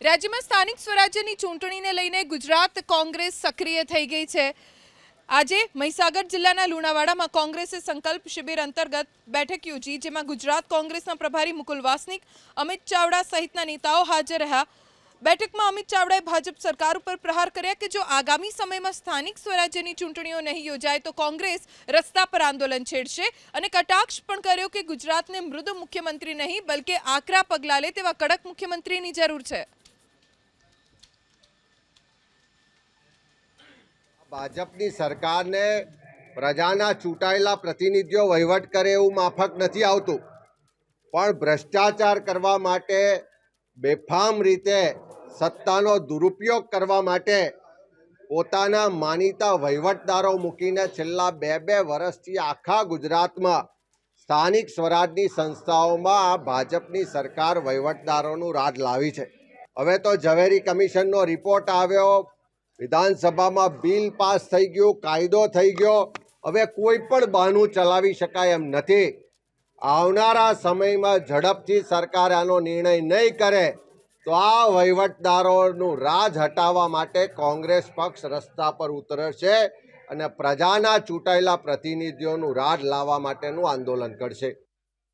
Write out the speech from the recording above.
રાજ્યમાં સ્થાનિક સ્વરાજ્યની ચૂંટણીને લઈને ગુજરાત કોંગ્રેસ સક્રિય થઈ ગઈ છે. આજે મહીસાગર જિલ્લાના લુણાવાડામાં કોંગ્રેસે સંકલ્પ શિબિર અંતર્ગત બેઠક યોજી, જેમાં ગુજરાત કોંગ્રેસના પ્રભારી મુકુલ વાસનિક, અમિત ચાવડા સહિતના નેતાઓ હાજર રહ્યા. બેઠકમાં અમિત ચાવડાએ ભાજપ સરકાર ઉપર પ્રહાર કર્યા કે જો આગામી સમયમાં સ્થાનિક સ્વરાજ્યની ચૂંટણીઓ નહીં યોજાય તો કોંગ્રેસ રસ્તા પર આંદોલન છેડશે અને કટાક્ષ પણ કર્યો કે ગુજરાતને મૃદુ મુખ્યમંત્રી નહીં, બલકે આકરા પગલાં લે તેવા કડક મુખ્યમંત્રીની જરૂર છે. ભાજપની સરકારને પ્રજાના ચૂંટાયેલા પ્રતિનિધિઓ વહીવટ કરે એવું માફક નથી આવતું. પણ ભ્રષ્ટાચાર કરવા માટે, બેફામ રીતે સત્તાનો દુરુપયોગ કરવા માટે પોતાના માનીતા વહીવટદારો મૂકીને છેલ્લા બે બે વર્ષથી આખા ગુજરાતમાં સ્થાનિક સ્વરાજની સંસ્થાઓમાં ભાજપની સરકાર વહીવટદારોનું રાજ લાવી છે. હવે તો ઝવેરી કમિશનનો રિપોર્ટ આવ્યો વિધાનસભામાં બિલ પાસ થઈ ગયું, કાયદો થઈ ગયો. હવે કોઈ પણ બહાનું ચલાવી શકાય એમ નથી. આવનારા સમયમાં ઝડપથી સરકાર આનો નિર્ણય નહીં કરે, તો આ વહીવટદારોનું રાજ હટાવવા માટે કોંગ્રેસ પક્ષ રસ્તા પર ઉતરશે અને પ્રજાના ચૂંટાયેલા પ્રતિનિધિઓનું રાજ લાવવા માટેનું આંદોલન કરશે.